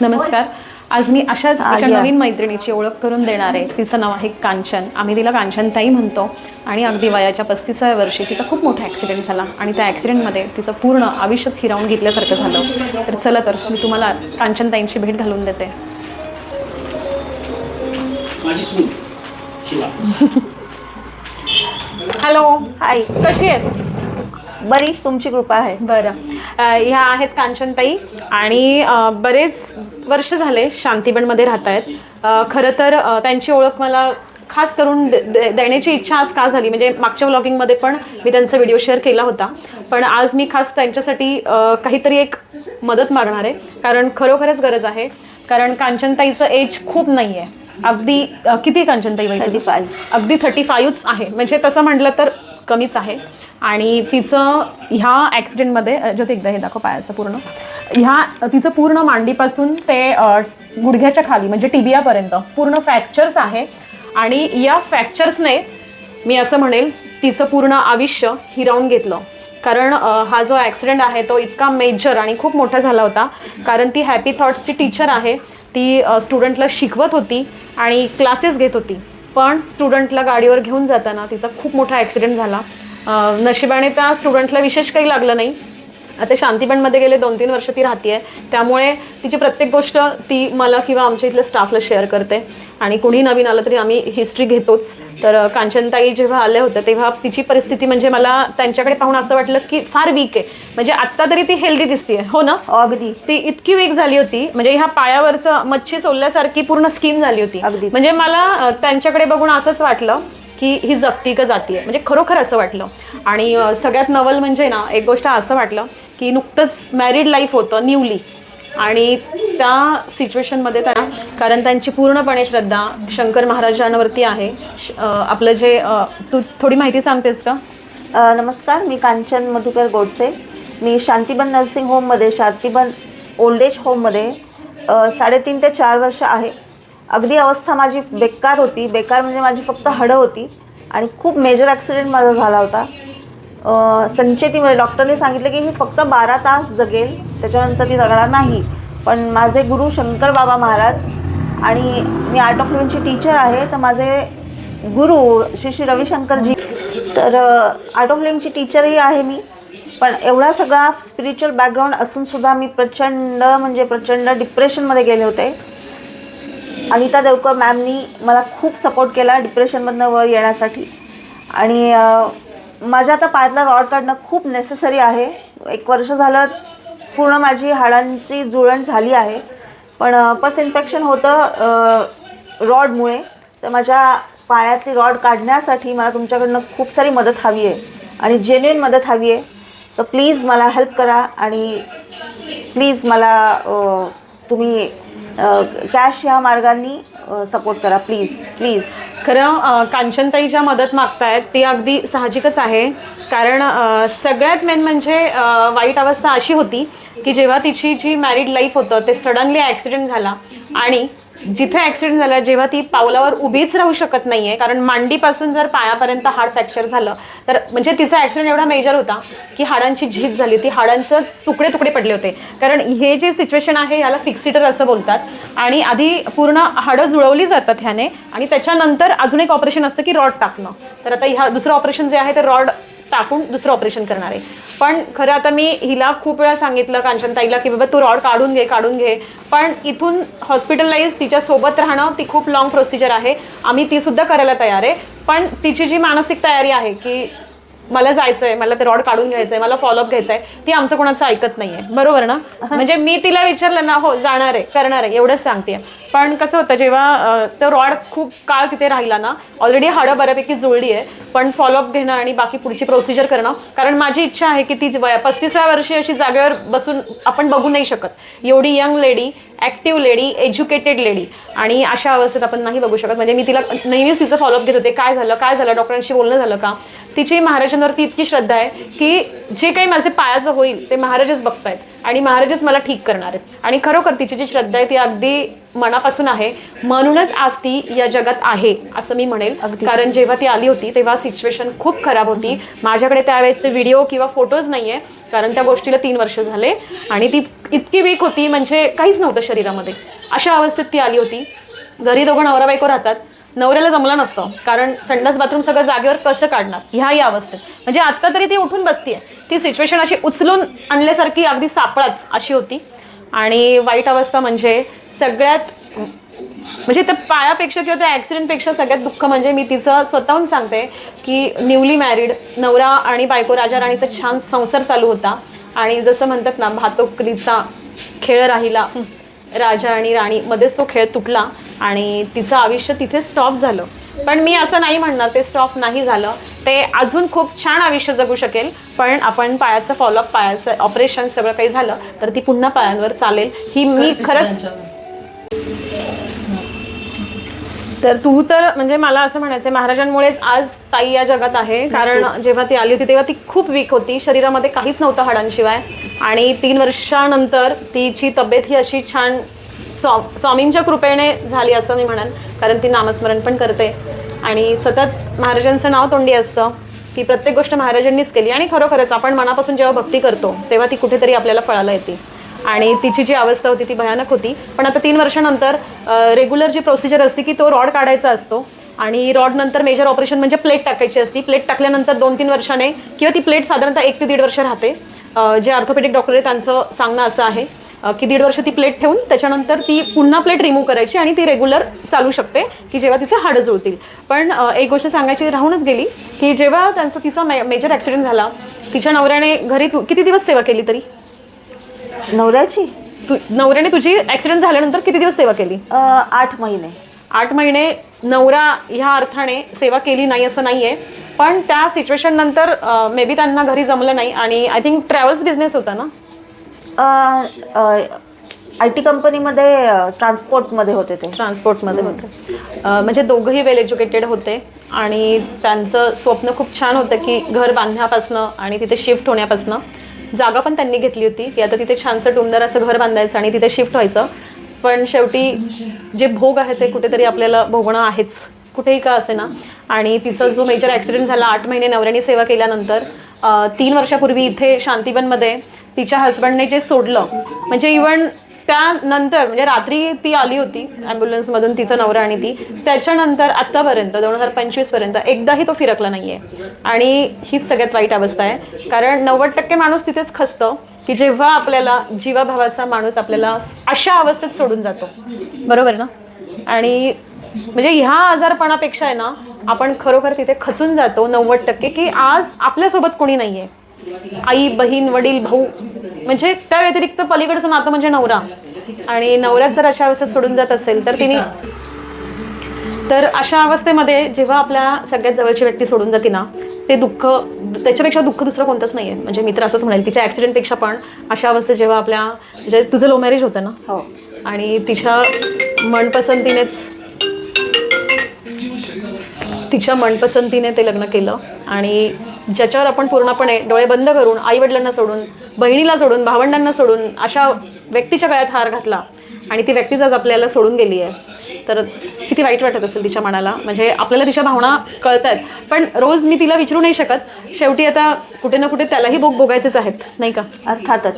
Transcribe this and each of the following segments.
नमस्कार. आज मी अशाच एका. नवीन मैत्रिणीची ओळख करून देणार आहे. तिचं नाव आहे कांचन. आम्ही तिला कांचनताई म्हणतो आणि अगदी वयाच्या पस्तीसाव्या वर्षी तिचा खूप मोठा ॲक्सिडेंट झाला आणि त्या ॲक्सिडेंटमध्ये तिचं पूर्ण आयुष्यच हिरावून घेतल्यासारखं झालं. तर चला तर मी तुम्हाला कांचनताईंची भेट घालून देते. माझी सून. शिवा. हॅलो हाय कशी आहेस? बरी तुमची कृपा आहे. बरं. ह्या आहेत कांचनताई आणि बरेच वर्ष झाले शांतीबनमध्ये राहत आहेत खरं तर त्यांची ओळख मला खास करून देण्याची इच्छा आज का झाली? म्हणजे मागच्या व्लॉगिंगमध्ये पण मी त्यांचा व्हिडिओ शेअर केला होता. पण आज मी खास त्यांच्यासाठी काहीतरी एक मदत मागणार आहे. कारण खरोखरच गरज आहे. कारण कांचनताईचं एज खूप नाही आहे अगदी किती कांचनताई तुझं? 35. अगदी थर्टी फाईव्हच आहे. म्हणजे तसं म्हटलं तर कमीच आहे. आणि तिचं ह्या ॲक्सिडेंटमध्ये ज्योत ज्योती एकदा हे दाखव पायाचं पूर्ण. ह्या तिचं पूर्ण मांडीपासून ते गुडघ्याच्या खाली म्हणजे टिबियापर्यंत पूर्ण फ्रॅक्चर्स आहे. आणि या फ्रॅक्चर्सने मी असं म्हणेल तिचं पूर्ण आयुष्य हिरावून घेतलं. कारण हा जो ॲक्सिडेंट आहे तो इतका मेजर आणि खूप मोठा झाला होता. कारण ती हॅपी थॉट्सची टीचर आहे. ती स्टुडंटला शिकवत होती आणि क्लासेस घेत होती. पण स्टुडंटला गाडीवर घेऊन जाताना तिचा खूप मोठा ॲक्सिडेंट झाला. नशिबाने त्या स्टुडंटला विशेष काही लागलं नाही. आता शांतीबनमध्ये गेले दोन तीन वर्ष ती राहते त्यामुळे तिची प्रत्येक गोष्ट ती मला किंवा आमच्या इथल्या स्टाफला शेअर करते. आणि कुणी नवीन आलं तरी आम्ही हिस्ट्री घेतोच. तर कांचनताई जेव्हा आले होते तेव्हा तिची परिस्थिती म्हणजे मला त्यांच्याकडे पाहून असं वाटलं की फार वीक आहे. म्हणजे आत्ता तरी ती हेल्दी दिसते हो ना? अगदी. ती इतकी वीक झाली होती. म्हणजे ह्या पायावरचं मच्छी सोलल्यासारखी पूर्ण स्किन झाली होती. म्हणजे मला त्यांच्याकडे बघून असंच वाटलं. की ही जगती का जाती आहे. म्हणजे खरोखर असं वाटलं. आणि सगळ्यात नवल म्हणजे ना एक गोष्ट असं वाटलं की नुकतंच मॅरिड लाईफ होतं न्यूली आणि त्या सिच्युएशनमध्ये त्या कारण त्यांची पूर्णपणे श्रद्धा शंकर महाराजांवरती आहे. श- आपलं जे तू थोडी माहिती सांगतेस का? नमस्कार मी कांचन मधुकर गोडसे. मी शांतीबन नर्सिंग होममध्ये शांतीबन ओल्ड एज होममध्ये साडेतीन ते चार वर्ष आहे. अगदी अवस्था माझी बेकार होती. बेकार म्हणजे माझी फक्त हडं होती. आणि खूप मेजर ॲक्सिडेंट माझा झाला होता. संचेती म्हणजे डॉक्टरने सांगितलं की ही फक्त बारा तास जगेल. त्याच्यानंतर ती जगणार नाही. पण माझे गुरु शंकर बाबा महाराज आणि मी आर्ट ऑफ लिव्हिंगची टीचर आहे. तर माझे गुरु श्री श्री रविशंकरजी. तर आर्ट ऑफ लिव्हिंगची टीचरही आहे मी. पण एवढा सगळा स्पिरिच्युअल बॅकग्राऊंड असूनसुद्धा मी प्रचंड म्हणजे प्रचंड डिप्रेशनमध्ये गेले होते. अनिता देवकर मॅमनी मला खूप सपोर्ट केला डिप्रेशनमधनं वर येण्यासाठी. आणि माझ्या आता पायातला रॉड काढणं खूप नेसेसरी आहे. एक वर्ष झालं पूर्ण माझी हाडांची जुळण झाली आहे. पण पस इन्फेक्शन होतं रॉडमुळे. तर माझ्या पायातली रॉड काढण्यासाठी मला तुमच्याकडनं खूप सारी मदत हवी आहे. आणि जेन्युइन मदत हवी आहे. तर प्लीज मला हेल्प करा आणि प्लीज मला तुम्ही कॅश या मार्गांनी सपोर्ट करा. प्लीज प्लीज खरं कांचनताई ज्या मदत मागतायत ती अगदी साहजिकच आहे. कारण सगळ्यात मेन म्हणजे वाईट अवस्था अशी होती की जेव्हा तिची जी मॅरिड लाईफ होतं ते सडनली ॲक्सिडेंट झाला. आणि जिथे ॲक्सिडेंट झाला जेव्हा ती पावलावर उभीच राहू शकत नाही आहे कारण मांडीपासून जर पायापर्यंत हाड फ्रॅक्चर झालं तर म्हणजे तिचा ॲक्सिडेंट एवढा मेजर होता की हाडांची झीज झाली होती हाडांचं तुकडे तुकडे पडले होते. कारण हे जे सिच्युएशन आहे याला फिक्सिटर असं बोलतात. आणि आधी पूर्ण हाडं जुळवली जातात ह्याने आणि त्याच्यानंतर अजून एक ऑपरेशन असतं की रॉड टाकणं. तर आता ह्या दुसरं ऑपरेशन जे आहे ते रॉड टाकून दुसरं ऑपरेशन करणार आहे. पण खरं आता मी हिला खूप वेळा सांगितलं कांचनताईला की बाबा तू रॉड काढून घे काढून घे. पण इथून हॉस्पिटलाईज तिच्या सोबत राहणं ती खूप लॉंग प्रोसिजर आहे. आम्ही ती सुद्धा करायला तयार आहे. पण तिची जी मानसिक तयारी आहे की मला जायचं आहे मला ते रॉड काढून घ्यायचं आहे मला फॉलोअप घ्यायचं आहे ती आमचं कोणाचं ऐकत नाही आहे बरोबर ना? म्हणजे मी तिला विचारलं ना हो जाणार आहे करणार आहे एवढंच सांगते पण कसं होतं जेव्हा तो रॉड खूप काळ तिथे राहिला ना ऑलरेडी हाडं बऱ्यापैकी जुळली आहे पण फॉलोअप घेणं आणि बाकी पुढची प्रोसिजर करणं कारण माझी इच्छा आहे की ती वया पस्तीसाव्या वर्षी अशी जागेवर बसून आपण बघू नाही शकत. एवढी young lady active lady educated lady आणि अशा अवस्थेत आपण नाही बघू शकत. म्हणजे मी तिला नेहमीच तिचं फॉलोअप घेत होते. काय झालं? काय झालं? डॉक्टरांशी बोलणं झालं का? तिची महाराजांवरती इतकी श्रद्धा आहे की जे काही माझे पायाचं होईल ते महाराजच बघतायत. आणि महाराजच मला ठीक करणार आहेत. आणि खरोखर तिची जी श्रद्धा आहे ती अगदी मनापासून आहे. म्हणूनच आज ती या जगात आहे असं मी म्हणेल. कारण जेव्हा ती आली होती तेव्हा सिच्युएशन खूप खराब होती. माझ्याकडे त्यावेळेचे व्हिडिओ किंवा फोटोज नाही आहे कारण त्या गोष्टीला तीन वर्ष झाले. आणि ती इतकी वीक होती म्हणजे काहीच नव्हतं शरीरामध्ये. अशा अवस्थेत ती आली होती. घरी दोघं नवरा बायको राहतात. नवऱ्याला जमलं नसतं. कारण संडास बाथरूम सगळं जागेवर कसं काढणार? ह्या या अवस्थेत. म्हणजे आत्ता तरी ती उठून बसतीये. ती सिच्युएशन अशी उचलून आणल्यासारखी अगदी सापळाच अशी होती. आणि वाईट अवस्था म्हणजे सगळ्यात म्हणजे त्या पायापेक्षा किंवा त्या ॲक्सिडेंटपेक्षा सगळ्यात दुःख म्हणजे मी तिचं स्वतःहून सांगते की न्यूली मॅरिड नवरा आणि बायको राजा राणीचा छान संसार चालू होता. आणि जसं म्हणतात ना भातोकरीचा खेळ राहिला. राजा आणि राणी मध्येच तो खेळ तुटला आणि तिचं आयुष्य तिथे स्टॉप झालं. पण मी असं नाही म्हणणार ते स्टॉप नाही झालं. ते अजून खूप छान आयुष्य जगू शकेल पण आपण पायाचं फॉलोअप पायाचं ऑपरेशन सगळं काही झालं तर ती पुन्हा पायांवर चालेल. ही मी खरंच तर तू तर म्हणजे मला असं म्हणायचं महाराजांमुळेच आज ताई या जगात आहे. कारण जेव्हा ती आली होती तेव्हा ती खूप वीक होती. शरीरामध्ये काहीच नव्हतं हाडांशिवाय. आणि तीन वर्षानंतर तिची तब्येत ही अशी छान स्वा स्वामींच्या कृपेने झाली असं मी म्हणेन. कारण ती नामस्मरण पण करते. आणि सतत महाराजांचं नाव तोंडी असतं. की प्रत्येक गोष्ट महाराजांनीच केली. आणि खरोखरच आपण मनापासून जेव्हा भक्ती करतो तेव्हा ती कुठेतरी आपल्याला फळाला येते. आणि तिची जी अवस्था होती ती भयानक होती. पण आता तीन वर्षानंतर रेग्युलर जी प्रोसिजर असते की तो रॉड काढायचा असतो आणि रॉड नंतर मेजर ऑपरेशन म्हणजे प्लेट टाकायची असती. प्लेट टाकल्यानंतर दोन तीन वर्षाने किंवा ती प्लेट साधारणतः एक ते दीड वर्ष राहते. जे ऑर्थोपेडिक डॉक्टर आहे त्यांचं सांगणं असं आहे की दीड वर्ष ती प्लेट ठेवून त्याच्यानंतर ती पुन्हा प्लेट रिमूव्ह करायची आणि ती रेग्युलर चालू शकते की जेव्हा तिचे हाडं जुळतील. पण एक गोष्ट सांगायची राहूनच गेली की जेव्हा त्यांचा तिचा मे मेजर ॲक्सिडेंट झाला तिच्या नवऱ्याने घरी तू किती दिवस सेवा केली तरी? नवऱ्याची? तू नवऱ्याने तुझी ॲक्सिडेंट झाल्यानंतर किती दिवस सेवा केली? अ, आठ महिने. आठ महिने नवरा ह्या अर्थाने सेवा केली नाही असं नाही आहे पण त्या सिच्युएशन नंतर मे बी त्यांना घरी जमलं नाही आणि आय थिंक ट्रॅव्हल्स बिझनेस होता ना? आय टी कंपनीमध्ये ट्रान्सपोर्टमध्ये होते ते. ट्रान्सपोर्टमध्ये होते. अं, म्हणजे दोघंही वेल एज्युकेटेड होते आणि त्यांचं स्वप्न खूप छान होतं की घर बांधण्यापासनं आणि तिथे शिफ्ट होण्यापासनं. जागा पण त्यांनी घेतली होती. की आता तिथे छानसं टुमदार असं घर बांधायचं आणि तिथे शिफ्ट व्हायचं. पण शेवटी जे भोग आहे ते कुठेतरी आपल्याला भोगणं आहेच. कुठेही का असे ना आणि तिचा जो मेजर ॲक्सिडेंट झाला आठ महिने नवऱ्याने सेवा केल्यानंतर तीन वर्षापूर्वी इथे शांतीवनमध्ये तिच्या हस्बंडने जे सोडलं म्हणजे इवन त्यानंतर म्हणजे रात्री ती आली होती ॲम्ब्युलन्समधून तिचा नवरा आणि ती. त्याच्यानंतर आत्तापर्यंत दोन हजार पंचवीसपर्यंत एकदाही तो फिरकला नाही आहे आणि हीच सगळ्यात वाईट अवस्था आहे. कारण नव्वद टक्के माणूस तिथेच खचतं की जेव्हा आपल्याला जीवाभावाचा माणूस आपल्याला अशा अवस्थेत सोडून जातो. बरोबर ना? आणि म्हणजे ह्या आजारपणापेक्षा आहे ना आपण खरोखर तिथे खचून जातो नव्वद टक्के की आज आपल्यासोबत कोणी नाही आहे आई बहीण वडील भाऊ. म्हणजे त्या व्यतिरिक्त पलीकडचं नातं म्हणजे नवरा. आणि नवऱ्यात जर अशा अवस्थेत सोडून जात असेल तर तिने तर अशा अवस्थेमध्ये जेव्हा आपल्या सगळ्यात जवळची व्यक्ती सोडून जाते ना ते दुःख त्याच्यापेक्षा दुःख दुसरं कोणतंच नाही आहे म्हणजे मी तर असंच म्हणेल तिच्या ॲक्सिडेंटपेक्षा पण अशा अवस्थेत जेव्हा आपल्या म्हणजे तुझं लो मॅरेज होतं ना? हो. आणि तिच्या मनपसंतीनेच तिच्या मनपसंतीने ते लग्न केलं. आणि ज्याच्यावर आपण पूर्णपणे डोळे बंद करून आईवडिलांना सोडून बहिणीला सोडून भावंडांना सोडून अशा व्यक्तीच्या गळ्यात हार घातला आणि ती व्यक्तीच आज आपल्याला सोडून गेली आहे. तर किती वाईट वाटत असेल तिच्या मनाला. म्हणजे आपल्याला तिच्या भावना कळत आहेत पण रोज मी तिला विचारू नाही शकत. शेवटी आता कुठे ना कुठे त्यालाही भोग भोगायचेच आहेत. नाही का? अर्थातच.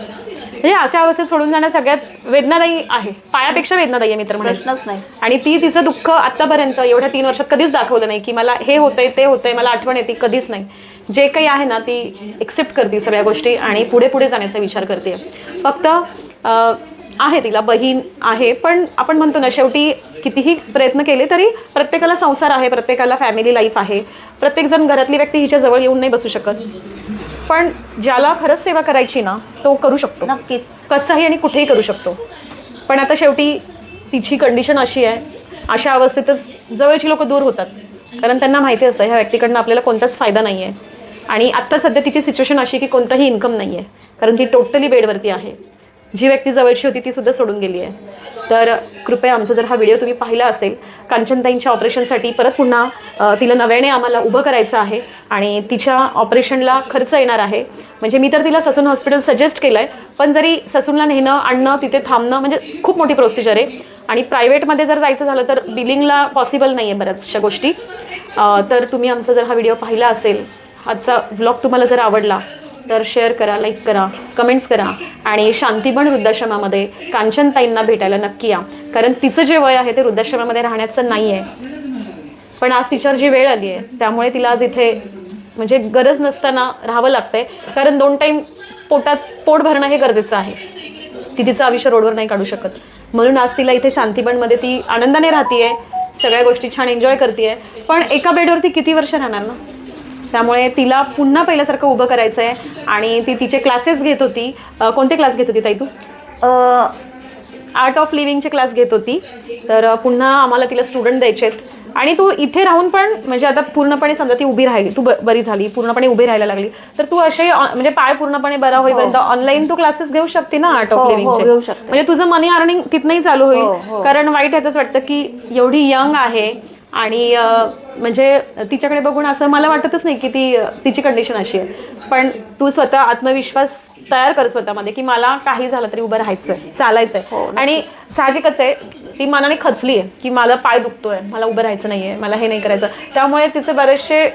म्हणजे अशा अवस्थेत सोडून जाणं सगळ्यात वेदनादायी आहे. पायापेक्षा वेदनादायी आहे मी तर प्रश्नच नाही. आणि ती तिचं दुःख आतापर्यंत एवढ्या तीन वर्षात कधीच दाखवलं नाही की मला हे होतंय ते होतंय मला आठवण येते कधीच नाही. जे काही आहे ना ती एक्सेप्ट करते सगळ्या गोष्टी आणि पुढे पुढे जाण्याचा विचार करते. फक्त आहे तिला बहीण आहे पण आपण म्हणतो ना शेवटी कितीही प्रयत्न केले तरी प्रत्येकाला संसार आहे प्रत्येकाला फॅमिली लाईफ आहे. प्रत्येकजण घरातली व्यक्ती हिच्या जवळ येऊन नाही बसू शकत. पण ज्याला खरंच सेवा करायची ना तो करू शकतो. नक्कीच. कसंही आणि कुठेही करू शकतो. पण आता शेवटी तिची कंडिशन अशी आहे अशा अवस्थेतच जवळची लोक दूर होतात. कारण त्यांना माहिती असतं ह्या व्यक्तीकडनं आपल्याला कोणताच फायदा नाही आहे आणि आत्ता सध्या तिची सिच्युएशन अशी की कोणताही इन्कम नाही आहे कारण ती टोटली बेडवरती आहे. जी व्यक्ती जवळची होती ती सुद्धा सोडून गेली आहे. तर कृपया आमचा जर हा व्हिडिओ तुम्ही पाहिला असेल कांचनताईंच्या ऑपरेशनसाठी परत पुन्हा तिला नव्याने आम्हाला उभं करायचं आहे आणि तिच्या ऑपरेशनला खर्च येणार आहे. म्हणजे मी तर तिला ससून हॉस्पिटल सजेस्ट केलं आहे पण जरी ससूनला नेणं आणणं तिथे थांबणं म्हणजे खूप मोठी प्रोसिजर आहे. आणि प्रायव्हेटमध्ये जर जायचं झालं तर बिलिंगला पॉसिबल नाही आहे बऱ्याचशा गोष्टी. तर तुम्ही आमचा जर हा व्हिडिओ पाहिला असेल आजचा व्लॉग तुम्हाला जर आवडला तर शेअर करा लाईक करा कमेंट्स करा आणि शांतीबन वृद्धाश्रमामध्ये कांचनताईंना भेटायला नक्की या. कारण तिचं जे वय आहे ते वृद्धाश्रमामध्ये राहण्याचं नाही आहे पण आज तिच्यावर जी वेळ आली आहे त्यामुळे तिला आज इथे म्हणजे गरज नसताना राहावं लागतंय. कारण दोन टाईम पोटात पोट भरणं हे गरजेचं आहे. ती तिचं आयुष्य रोडवर नाही काढू शकत. म्हणून आज तिला इथे शांतीबनमध्ये ती आनंदाने राहतीये सगळ्या गोष्टी छान एन्जॉय करते पण एका बेडवरती किती वर्ष राहणार ना? त्यामुळे तिला पुन्हा पहिल्यासारखं उभं करायचं आहे आणि ती तिचे क्लासेस घेत होती. कोणते क्लास घेत होती ताई तू? आर्ट ऑफ लिव्हिंगचे क्लास घेत होती. तर पुन्हा आम्हाला तिला स्टुडंट द्यायचे आणि तू इथे राहून पण म्हणजे आता पूर्णपणे समजा ती उभी राहिली तू ब- बरी झाली पूर्णपणे उभी राहायला लागली. तर तू असे म्हणजे पाय पूर्णपणे बरा होईपर्यंत ऑनलाईन तू क्लासेस घेऊ शकते ना आर्ट हो, ऑफ हो, लिव्हिंगचे शकते. म्हणजे तुझं मनी अर्निंग तिथनंही चालू हो, होईल. हो. कारण वाईट ह्याचंच वाटतं की एवढी यंग आहे आणि म्हणजे तिच्याकडे बघून असं मला वाटतच नाही की ती तिची कंडिशन अशी आहे. पण तू स्वतः आत्मविश्वास तयार कर स्वतःमध्ये की मला काही झालं तरी उभं राहायचं चालायचं हो, आहे आणि साहजिकच आहे ती मनाने खचली आहे की मला पाय दुखतोय मला उभं राहायचं नाही आहे मला हे नाही करायचं. त्यामुळे तिचे बरेचसे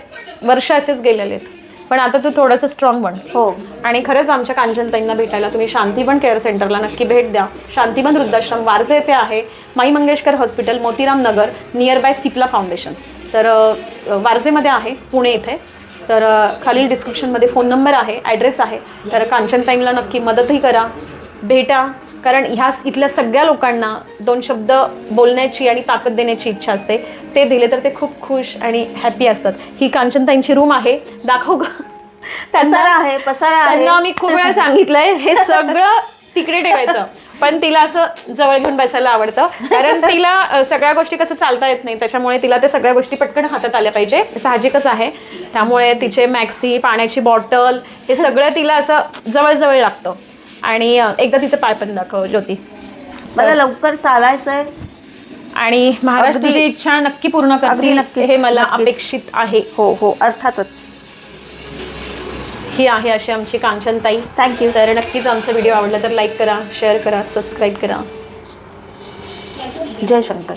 वर्ष असेच गेलेले आहेत. पण आता तू थोडंसं स्ट्रॉंग बन. हो. आणि खरंच आमच्या कांचनताईंना भेटायला तुम्ही शांतीबन केअर सेंटरला नक्की भेट द्या. शांतीबन वृद्धाश्रम वारजे येथे आहे. Mai Mangeshkar hospital Motiram Nagar near by Cipla foundation तर वारजेमध्ये आहे पुणे इथे. तर खालील डिस्क्रिप्शनमध्ये फोन नंबर आहे ॲड्रेस आहे. तर कांचनताईंना नक्की मदतही करा. भेटा. कारण ह्या इथल्या सगळ्या लोकांना दोन शब्द बोलण्याची आणि ताकद देण्याची इच्छा असते. ते दिले तर ते खूप खुश आणि हॅपी असतात. ही कांचनताईंची रूम आहे. दाखव ग. पसारा आहे, पसारा आहे. त्यांना मी खूप वेळा सांगितलंय. हे सगळं तिकडे ठेवायचं. पण तिला असं जवळ घेऊन बसायला आवडतं. कारण तिला सगळ्या गोष्टी कसं चालता येत नाही. त्याच्यामुळे तिला ते सगळ्या गोष्टी पटकन हातात आल्या पाहिजे. साहजिकच आहे. त्यामुळे तिचे मॅक्सी पाण्याची बॉटल हे सगळं तिला असं जवळ लागतं. आणि एकदा तिचं पाय पण दाखव ज्योती. मला लवकर चालायचं आहे आणि तुझी इच्छा नक्की पूर्ण करतील नक्कीच, हे मला नक्कीच. अपेक्षित आहे. हो हो. अर्थातच. ही आहे अशी आमची कांचनताई. थँक्यू तर नक्कीच आमचा व्हिडिओ आवडला तर लाईक करा शेअर करा सबस्क्राईब करा. जय शंकर.